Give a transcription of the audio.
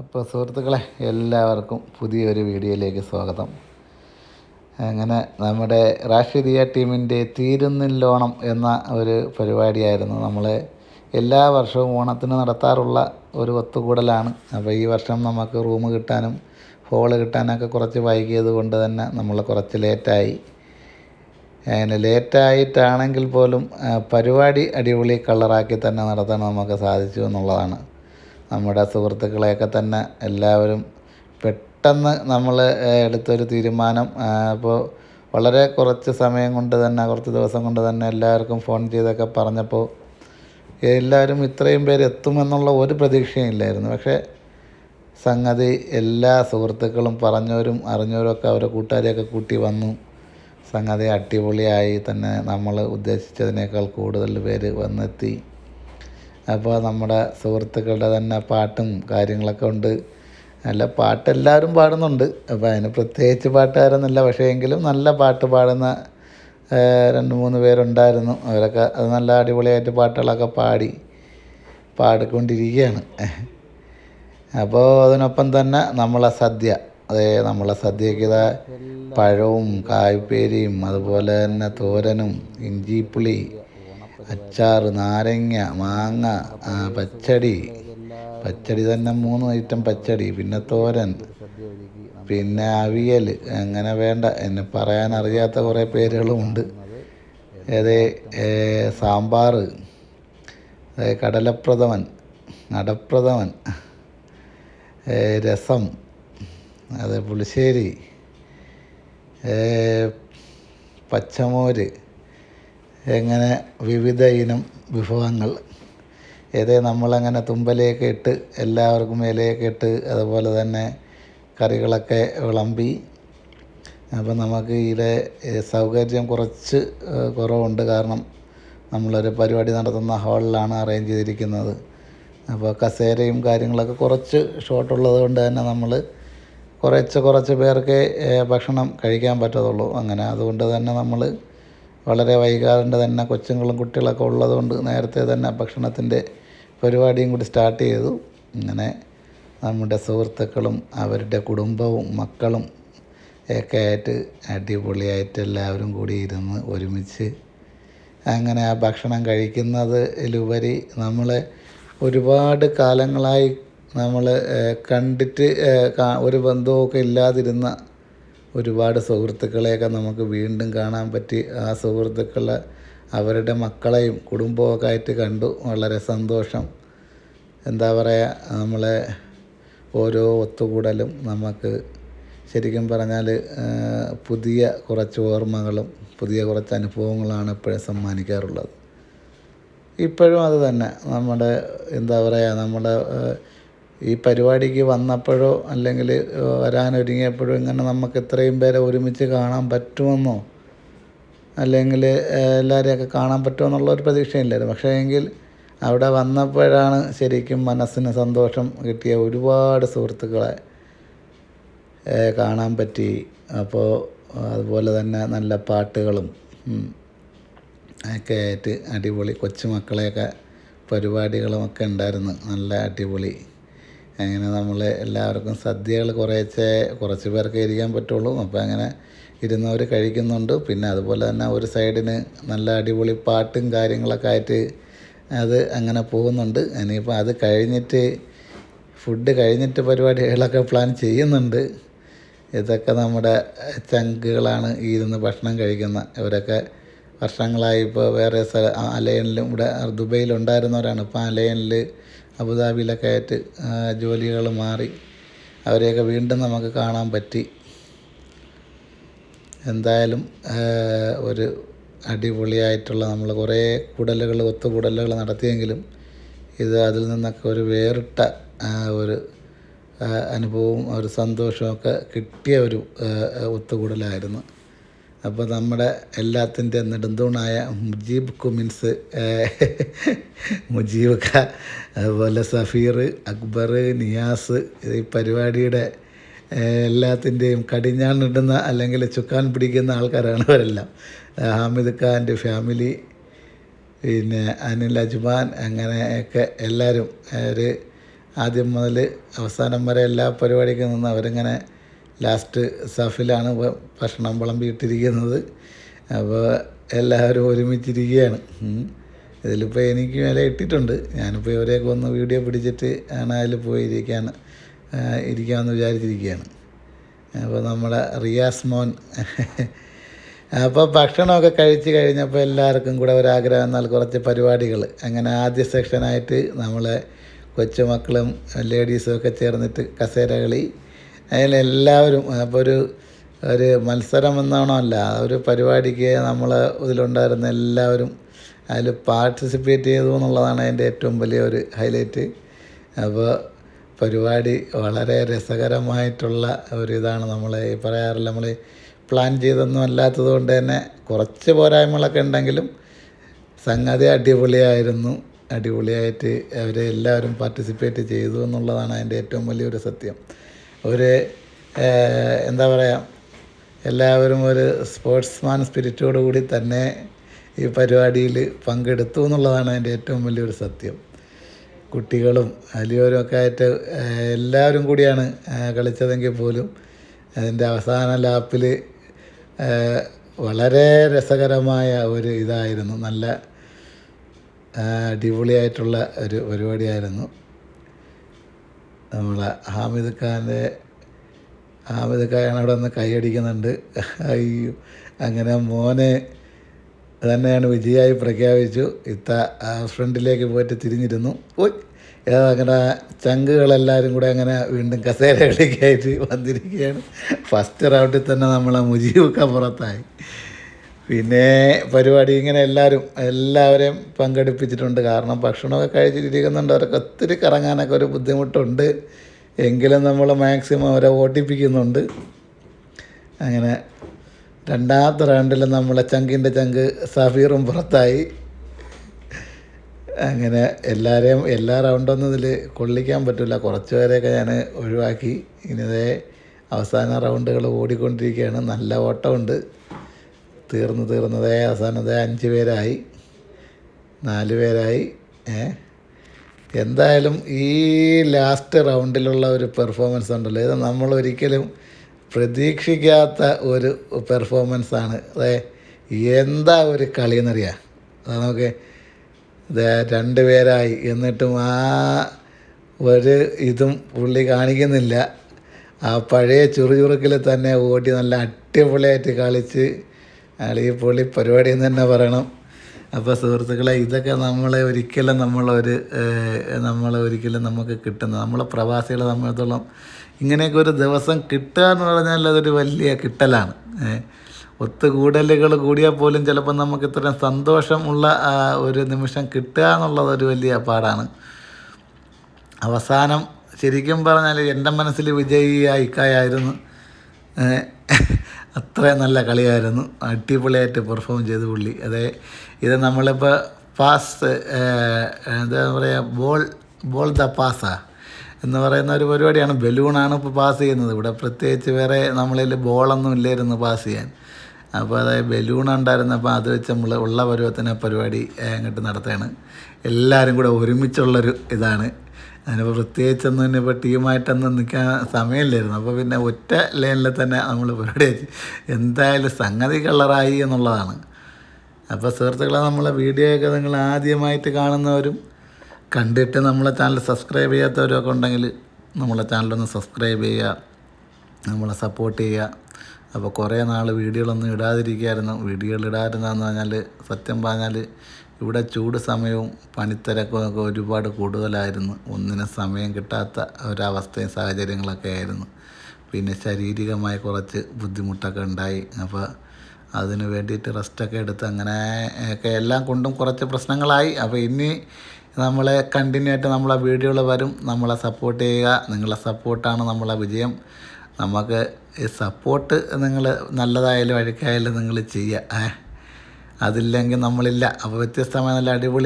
അപ്പോൾ സുഹൃത്തുക്കളെ എല്ലാവർക്കും പുതിയൊരു വീഡിയോയിലേക്ക് സ്വാഗതം. അങ്ങനെ നമ്മുടെ രാഷ്ട്രീയ ടീമിന്റെ തീരുന്നില്ലോണം എന്ന ഒരു പരിപാടിയായിരുന്നു നമ്മൾ എല്ലാ വർഷവും ഓണത്തിന് നടത്താറുള്ള ഒരു ഒത്തുകൂടലാണ്. അപ്പോൾ ഈ വർഷം നമുക്ക് റൂം കിട്ടാനും ഹോൾ കിട്ടാനൊക്കെ കുറച്ച് വൈകിയത് കൊണ്ട് തന്നെ നമ്മൾ കുറച്ച് ലേറ്റായി. അങ്ങനെ ലേറ്റായിട്ടാണെങ്കിൽ പോലും പരിപാടി അടിപൊളി കളറാക്കി തന്നെ നടത്താൻ നമുക്ക് സാധിച്ചു എന്നുള്ളതാണ്. നമ്മുടെ സുഹൃത്തുക്കളെയൊക്കെ തന്നെ എല്ലാവരും പെട്ടെന്ന് നമ്മൾ എടുത്തൊരു തീരുമാനം. അപ്പോൾ വളരെ കുറച്ച് സമയം കൊണ്ട് തന്നെ കുറച്ച് ദിവസം കൊണ്ട് തന്നെ എല്ലാവർക്കും ഫോൺ ചെയ്തൊക്കെ പറഞ്ഞപ്പോൾ എല്ലാവരും ഇത്രയും പേര് എത്തുമെന്നുള്ള ഒരു പ്രതീക്ഷയും ഇല്ലായിരുന്നു. പക്ഷേ സംഗതി എല്ലാ സുഹൃത്തുക്കളും പറഞ്ഞവരും അറിഞ്ഞവരും ഒക്കെ അവരെ കൂട്ടുകാരെയൊക്കെ കൂട്ടി വന്നു. സംഗതി അടിപൊളിയായി തന്നെ നമ്മൾ ഉദ്ദേശിച്ചതിനേക്കാൾ കൂടുതൽ പേര് വന്നെത്തി. അപ്പോൾ നമ്മുടെ സുഹൃത്തുക്കളുടെ തന്നെ പാട്ടും കാര്യങ്ങളൊക്കെ ഉണ്ട്. നല്ല പാട്ട് എല്ലാവരും പാടുന്നുണ്ട്. അപ്പോൾ അതിന് പ്രത്യേകിച്ച് പാട്ടുകാരൊന്നുമില്ല. പക്ഷേ എങ്കിലും നല്ല പാട്ട് പാടുന്ന രണ്ട് മൂന്ന് പേരുണ്ടായിരുന്നു. അവരൊക്കെ അത് നല്ല അടിപൊളിയായിട്ട് പാട്ടുകളൊക്കെ പാടി പാടിക്കൊണ്ടിരിക്കുകയാണ്. അപ്പോൾ അതിനൊപ്പം തന്നെ നമ്മളെ സദ്യ. അതേ നമ്മളെ സദ്യക്ക് ഇതാ പഴവും കായ്പേരിയും അതുപോലെ തന്നെ തോരനും ഇഞ്ചിപ്പുളി അച്ചാർ നാരങ്ങ മാങ്ങ പച്ചടി. പച്ചടി തന്നെ മൂന്ന് ഐറ്റം പച്ചടി. പിന്നെ തോരൻ പിന്നെ അവിയൽ അങ്ങനെ വേണ്ട. എന്നെ പറയാൻ അറിയാത്ത കുറേ പേരുകളുമുണ്ട്. ഏതേ സാമ്പാർ കടലപ്രഥമൻ നടപ്രഥമൻ രസം അത് പുളിശ്ശേരി പച്ചമോര് എങ്ങനെ വിവിധ ഇനം വിഭവങ്ങൾ ഏതേ നമ്മളങ്ങനെ തുമ്പലയൊക്കെ ഇട്ട് എല്ലാവർക്കും ഇലയൊക്കെ ഇട്ട് അതുപോലെ തന്നെ കറികളൊക്കെ വിളമ്പി. അപ്പം നമുക്ക് ഇതിലെ സൗകര്യം കുറച്ച് കുറവുണ്ട്. കാരണം നമ്മളൊരു പരിപാടി നടത്തുന്ന ഹാളിലാണ് അറേഞ്ച് ചെയ്തിരിക്കുന്നത്. അപ്പോൾ കസേരയും കാര്യങ്ങളൊക്കെ കുറച്ച് ഷോർട്ടുള്ളത് കൊണ്ട് തന്നെ നമ്മൾ കുറച്ച് കുറച്ച് പേർക്ക് ഭക്ഷണം കഴിക്കാൻ പറ്റത്തുള്ളൂ അങ്ങനെ. അതുകൊണ്ട് തന്നെ നമ്മൾ വളരെ വൈകാതെ തന്നെ കൊച്ചുങ്ങളും കുട്ടികളൊക്കെ ഉള്ളതുകൊണ്ട് നേരത്തെ തന്നെ ഭക്ഷണത്തിന്റെ പരിപാടിയും കൂടി സ്റ്റാർട്ട് ചെയ്തു. ഇങ്ങനെ നമ്മുടെ സുഹൃത്തുക്കളും അവരുടെ കുടുംബവും മക്കളും ഒക്കെ ആയിട്ട് അടിപൊളിയായിട്ട് എല്ലാവരും കൂടി ഇരുന്ന് ഒരുമിച്ച് അങ്ങനെ ആ ഭക്ഷണം കഴിക്കുന്നതിലുപരി നമ്മൾ ഒരുപാട് കാലങ്ങളായി നമ്മൾ കണ്ടിട്ട് ഒരു ബന്ധവുമൊക്കെ ഇല്ലാതിരുന്ന ഒരുപാട് സുഹൃത്തുക്കളെയൊക്കെ നമുക്ക് വീണ്ടും കാണാൻ പറ്റി. ആ സുഹൃത്തുക്കൾ അവരുടെ മക്കളെയും കുടുംബമൊക്കെ ആയിട്ട് കണ്ടു. വളരെ സന്തോഷം. എന്താ പറയുക നമ്മളെ ഓരോ ഒത്തുകൂടലും നമുക്ക് ശരിക്കും പറഞ്ഞാൽ പുതിയ കുറച്ച് ഓർമ്മകളും പുതിയ കുറച്ച് അനുഭവങ്ങളാണ് എപ്പോഴും സമ്മാനിക്കാറുള്ളത്. ഇപ്പോഴും അത് തന്നെ. നമ്മുടെ എന്താ പറയുക നമ്മുടെ ഈ പരിപാടിക്ക് വന്നപ്പോഴോ അല്ലെങ്കിൽ വരാനൊരുങ്ങിയപ്പോഴോ ഇങ്ങനെ നമുക്ക് ഇത്രയും പേരെ ഒരുമിച്ച് കാണാൻ പറ്റുമെന്നോ? അല്ലെങ്കിൽ എല്ലാവരെയൊക്കെ കാണാൻ പറ്റുമെന്നുള്ള ഒരു പ്രതീക്ഷയില്ലായിരുന്നു. പക്ഷേ എങ്കിൽ അവിടെ വന്നപ്പോഴാണ് ശരിക്കും മനസ്സിന് സന്തോഷം കിട്ടിയ ഒരുപാട് സുഹൃത്തുക്കളെ കാണാൻ പറ്റി. അപ്പോൾ അതുപോലെ തന്നെ നല്ല പാട്ടുകളും ഒക്കെ ആയിട്ട് അടിപൊളി കൊച്ചുമക്കളെയൊക്കെ പരിപാടികളുമൊക്കെ ഉണ്ടായിരുന്നു. നല്ല അടിപൊളി അങ്ങനെ നമ്മൾ എല്ലാവർക്കും സദ്യകൾ കുറേശ്ശെ കുറച്ച് പേർക്ക് ഇരിക്കാൻ പറ്റുള്ളൂ. അപ്പോൾ അങ്ങനെ ഇരുന്നവർ കഴിക്കുന്നുണ്ട്. പിന്നെ അതുപോലെ തന്നെ ഒരു സൈഡിന് നല്ല അടിപൊളി പാട്ടും കാര്യങ്ങളൊക്കെ ആയിട്ട് അത് അങ്ങനെ പോകുന്നുണ്ട്. ഇനിയിപ്പോൾ അത് കഴിഞ്ഞിട്ട് ഫുഡ് കഴിഞ്ഞിട്ട് പരിപാടികളൊക്കെ പ്ലാൻ ചെയ്യുന്നുണ്ട്. ഇതൊക്കെ നമ്മുടെ ചങ്കുകളാണ് ഈ ഇരുന്ന് ഭക്ഷണം കഴിക്കുന്ന. ഇവരൊക്കെ വർഷങ്ങളായി ഇപ്പോൾ വേറെ സ്ഥല അലയനിലും ഇവിടെ ദുബൈയിലുണ്ടായിരുന്നവരാണ്. ഇപ്പോൾ അലയനിൽ അബുദാബിയിലൊക്കെ ആയിട്ട് ജോലികൾ മാറി. അവരെയൊക്കെ വീണ്ടും നമുക്ക് കാണാൻ പറ്റി. എന്തായാലും ഒരു അടിപൊളിയായിട്ടുള്ള നമ്മൾ കുറേ കൂടലുകൾ ഒത്തുകൂടലുകൾ നടത്തിയെങ്കിലും ഇത് അതിൽ നിന്നൊക്കെ ഒരു വേറിട്ട ഒരു അനുഭവവും ഒരു സന്തോഷമൊക്കെ കിട്ടിയ ഒരു ഒത്തുകൂടലായിരുന്നു. അപ്പോൾ നമ്മുടെ എല്ലാത്തിന്റെ നെടുന്തൂണായ മുജീബ് കുമിൻസ് മുജീബ് ഖ അതുപോലെ സഫീർ അക്ബർ നിയാസ് ഈ പരിപാടിയുടെ എല്ലാത്തിന്റെയും കടിഞ്ഞാണിടുന്ന അല്ലെങ്കിൽ ചുക്കാൻ പിടിക്കുന്ന ആൾക്കാരാണ് അവരെല്ലാം. ഹാമിദ് ഖാന്റെ ഫാമിലി പിന്നെ അനിൽ അജ്മാൻ അങ്ങനെയൊക്കെ എല്ലാവരും ഒരു ആദ്യം മുതൽ അവസാനം വരെ എല്ലാ പരിപാടിക്കും നിന്ന് അവരിങ്ങനെ ലാസ്റ്റ് സഫിലാണ് ഭക്ഷണം വിളമ്പിയിട്ടിരിക്കുന്നത്. അപ്പോൾ എല്ലാവരും ഒരുമിച്ചിരിക്കുകയാണ്. ഇതിലിപ്പോൾ എനിക്ക് വില ഇട്ടിട്ടുണ്ട്. ഞാനിപ്പോൾ ഇവരെയൊക്കെ ഒന്ന് വീഡിയോ പിടിച്ചിട്ട് ആണ് അതിൽ പോയി ഇരിക്കാൻ ആ, ഇരിക്കാമെന്ന് വിചാരിച്ചിരിക്കുകയാണ്. അപ്പോൾ നമ്മുടെ റിയാസ് മോൻ. അപ്പോൾ ഭക്ഷണമൊക്കെ കഴിച്ച് കഴിഞ്ഞപ്പോൾ എല്ലാവർക്കും കൂടെ ഒരാഗ്രഹം എന്നാൽ കുറച്ച് പരിപാടികൾ അങ്ങനെ ആദ്യ സെക്ഷനായിട്ട് നമ്മളെ കൊച്ചുമക്കളും ലേഡീസും ഒക്കെ ചേർന്നിട്ട് കസേര കളി അതിലെല്ലാവരും അപ്പോൾ ഒരു ഒരു മത്സരം എന്നാണോ അല്ല ഒരു പരിപാടിക്ക് നമ്മൾ ഇതിലുണ്ടായിരുന്ന എല്ലാവരും അതിൽ പാർട്ടിസിപ്പേറ്റ് ചെയ്തു എന്നുള്ളതാണ് അതിന്റെ ഏറ്റവും വലിയ ഒരു ഹൈലൈറ്റ് അപ്പോൾ പരിപാടി വളരെ രസകരമായിട്ടുള്ള ഒരു നമ്മൾ ഈ പറയാറില്ല നമ്മൾ പ്ലാൻ ചെയ്തൊന്നും അല്ലാത്തത് കൊണ്ട് തന്നെ കുറച്ച് പോരായ്മകളൊക്കെ ഉണ്ടെങ്കിലും സംഗതി അടിപൊളിയായിരുന്നു. അടിപൊളിയായിട്ട് അവർ എല്ലാവരും പാർട്ടിസിപ്പേറ്റ് ചെയ്തു എന്നുള്ളതാണ് അതിന്റെ ഏറ്റവും വലിയൊരു സത്യം. ഒരു എന്താ പറയുക എല്ലാവരും ഒരു സ്പോർട്സ്മാൻ സ്പിരിറ്റോടു കൂടി തന്നെ ഈ പരിപാടിയിൽ പങ്കെടുത്തു എന്നുള്ളതാണ് അതിന്റെ ഏറ്റവും വലിയൊരു സത്യം. കുട്ടികളും വലിയവരും ഒക്കെ ആയിട്ട് എല്ലാവരും കൂടിയാണ് കളിച്ചതെങ്കിൽ പോലും അതിന്റെ അവസാന ലാപ്പിൽ വളരെ രസകരമായ ഒരു ഇതായിരുന്നു. നല്ല അടിപൊളിയായിട്ടുള്ള ഒരു പരിപാടിയായിരുന്നു. നമ്മളെ ഹാമിദ് ഖാന്റെ ഹാമിദ് ഖാൻ അവിടെ നിന്ന് കൈയടിക്കുന്നുണ്ട് അയ്യോ അങ്ങനെ മോനെ തന്നെയാണ് വിജയമായി പ്രഖ്യാപിച്ചു. ഇത്ത ഫ്രണ്ടിലേക്ക് പോയിട്ട് തിരിഞ്ഞിരുന്നു. ഓയ് അങ്ങനെ ചങ്കുകളെല്ലാവരും കൂടെ അങ്ങനെ വീണ്ടും കസേര കളിക്കായിട്ട് വന്നിരിക്കുകയാണ്. ഫസ്റ്റ് റൗണ്ടിൽ തന്നെ നമ്മളെ മുജീബൊക്കെ പുറത്തായി. പിന്നെ പരിപാടി ഇങ്ങനെ എല്ലാവരും എല്ലാവരെയും പങ്കെടുപ്പിച്ചിട്ടുണ്ട്. കാരണം ഭക്ഷണമൊക്കെ കഴിച്ചിട്ടിരിക്കുന്നുണ്ട്. അവർക്ക് ഒത്തിരി കറങ്ങാനൊക്കെ ഒരു ബുദ്ധിമുട്ടുണ്ട്. എങ്കിലും നമ്മൾ മാക്സിമം അവരെ ഓട്ടിപ്പിക്കുന്നുണ്ട് അങ്ങനെ രണ്ടാമത്തെ റൗണ്ടിൽ നമ്മളെ ചങ്കിന്റെ ചങ്ക് സഫീറും പുറത്തായി. അങ്ങനെ എല്ലാവരെയും എല്ലാ റൗണ്ടൊന്നും ഇതിൽ കൊള്ളിക്കാൻ പറ്റില്ല. കുറച്ച് പേരെയൊക്കെ ഞാൻ ഒഴിവാക്കി. ഇനിതേ അവസാന റൗണ്ടുകൾ ഓടിക്കൊണ്ടിരിക്കുകയാണ്. നല്ല ഓട്ടമുണ്ട്. തീർന്ന് തീർന്നതേ. അവസാനതേ അഞ്ച് പേരായി. നാല് പേരായി. ഏ? എന്തായാലും ഈ ലാസ്റ്റ് റൗണ്ടിലുള്ള ഒരു പെർഫോമൻസ് ഉണ്ടല്ലോ. ഇത് നമ്മൾ ഒരിക്കലും പ്രതീക്ഷിക്കാത്ത ഒരു പെർഫോമൻസാണ് അതെ എന്താ ഒരു കളി എന്നറിയാം? അത് നമുക്ക് രണ്ട് പേരായി. എന്നിട്ടും ആ ഒരു ഇതും പുള്ളി കാണിക്കുന്നില്ല. ആ പഴയ ചുറുചുറുക്കിൽ തന്നെ ഓടി നല്ല അടിപൊളിയായിട്ട് കളിച്ച് അളി പൊളി പരിപാടി എന്ന് തന്നെ പറയണം. അപ്പോൾ സുഹൃത്തുക്കളെ ഇതൊക്കെ നമ്മളെ ഒരിക്കലും നമ്മളൊരു നമ്മളെ ഒരിക്കലും നമുക്ക് കിട്ടുന്ന നമ്മളെ പ്രവാസികളെ സംബന്ധിച്ചോളം ഇങ്ങനെയൊക്കെ ഒരു ദിവസം കിട്ടുക എന്ന് പറഞ്ഞാൽ അതൊരു വലിയ കിട്ടലാണ്. ഒത്തുകൂടലുകൾ കൂടിയാൽ പോലും ചിലപ്പോൾ നമുക്ക് ഇത്രയും സന്തോഷമുള്ള ഒരു നിമിഷം കിട്ടുക എന്നുള്ളത് ഒരു വലിയ പാടാണ്. അവസാനം ശരിക്കും പറഞ്ഞാൽ എന്റെ മനസ്സിൽ വിജയി അത്രയും നല്ല കളിയായിരുന്നു. അടിപൊളിയായിട്ട് പെർഫോം ചെയ്ത് പുള്ളി. അതെ ഇത് നമ്മളിപ്പോൾ പാസ് എന്താ പറയുക ബോൾ ബോൾ ദ പാസാ എന്ന് പറയുന്ന ഒരു പരിപാടിയാണ്. ബലൂണാണ് ഇപ്പോൾ പാസ് ചെയ്യുന്നത്. ഇവിടെ പ്രത്യേകിച്ച് വേറെ നമ്മളിൽ ബോളൊന്നും ഇല്ലായിരുന്നു പാസ് ചെയ്യാൻ. അപ്പോൾ അതായത് ബലൂൺ ഉണ്ടായിരുന്നപ്പോൾ അത് വെച്ച് നമ്മൾ ഉള്ള പരുവത്തിന് പരിപാടി അങ്ങോട്ട് നടത്തുകയാണ്. എല്ലാവരും കൂടെ ഒരുമിച്ചുള്ളൊരു ഇതാണ്. അതിനിപ്പോൾ പ്രത്യേകിച്ചൊന്നും ഇനി ഇപ്പോൾ ടീമായിട്ടൊന്നും നിൽക്കാൻ സമയമില്ലായിരുന്നു. അപ്പോൾ പിന്നെ ഒറ്റ ലൈനിൽ തന്നെ നമ്മൾ പരിപാടി എന്തായാലും സംഗതി കളറായി എന്നുള്ളതാണ്. അപ്പോൾ സുഹൃത്തുക്കളെ നമ്മളെ വീഡിയോയൊക്കെ നിങ്ങൾ ആദ്യമായിട്ട് കാണുന്നവരും കണ്ടിട്ട് നമ്മളെ ചാനൽ സബ്സ്ക്രൈബ് ചെയ്യാത്തവരൊക്കെ ഉണ്ടെങ്കിൽ നമ്മളെ ചാനലൊന്ന് സബ്സ്ക്രൈബ് ചെയ്യുക. നമ്മളെ സപ്പോർട്ട് ചെയ്യുക. അപ്പോൾ കുറേ നാൾ വീഡിയോകളൊന്നും ഇടാതിരിക്കുകയായിരുന്നു. വീഡിയോകൾ ഇടാതിരുന്നതെന്ന് പറഞ്ഞാൽ സത്യം പറഞ്ഞാൽ ഇവിടെ ചൂട് സമയവും പണിത്തിരക്കും ഒക്കെ ഒരുപാട് കൂടുതലായിരുന്നു. ഒന്നിനും സമയം കിട്ടാത്ത ഒരവസ്ഥയും സാഹചര്യങ്ങളൊക്കെ ആയിരുന്നു. പിന്നെ ശാരീരികമായി കുറച്ച് ബുദ്ധിമുട്ടൊക്കെ ഉണ്ടായി. അപ്പോൾ അതിന് വേണ്ടിയിട്ട് റെസ്റ്റൊക്കെ എടുത്ത് അങ്ങനെ ഒക്കെ എല്ലാം കൊണ്ടും കുറച്ച് പ്രശ്നങ്ങളായി. അപ്പോൾ ഇനി നമ്മളെ കണ്ടിന്യൂ ആയിട്ട് നമ്മളെ വീഡിയോകൾ വരും. നമ്മളെ സപ്പോർട്ട് ചെയ്യുക. നിങ്ങളെ സപ്പോർട്ടാണ് നമ്മളെ വിജയം. നമുക്ക് ഈ സപ്പോർട്ട് നിങ്ങൾ നല്ലതായാലും അഴുക്കായാലും നിങ്ങൾ ചെയ്യുക. ഏ അതില്ലെങ്കിൽ നമ്മളില്ല. അപ്പോൾ വ്യത്യസ്തമായ നല്ല അടിപൊളി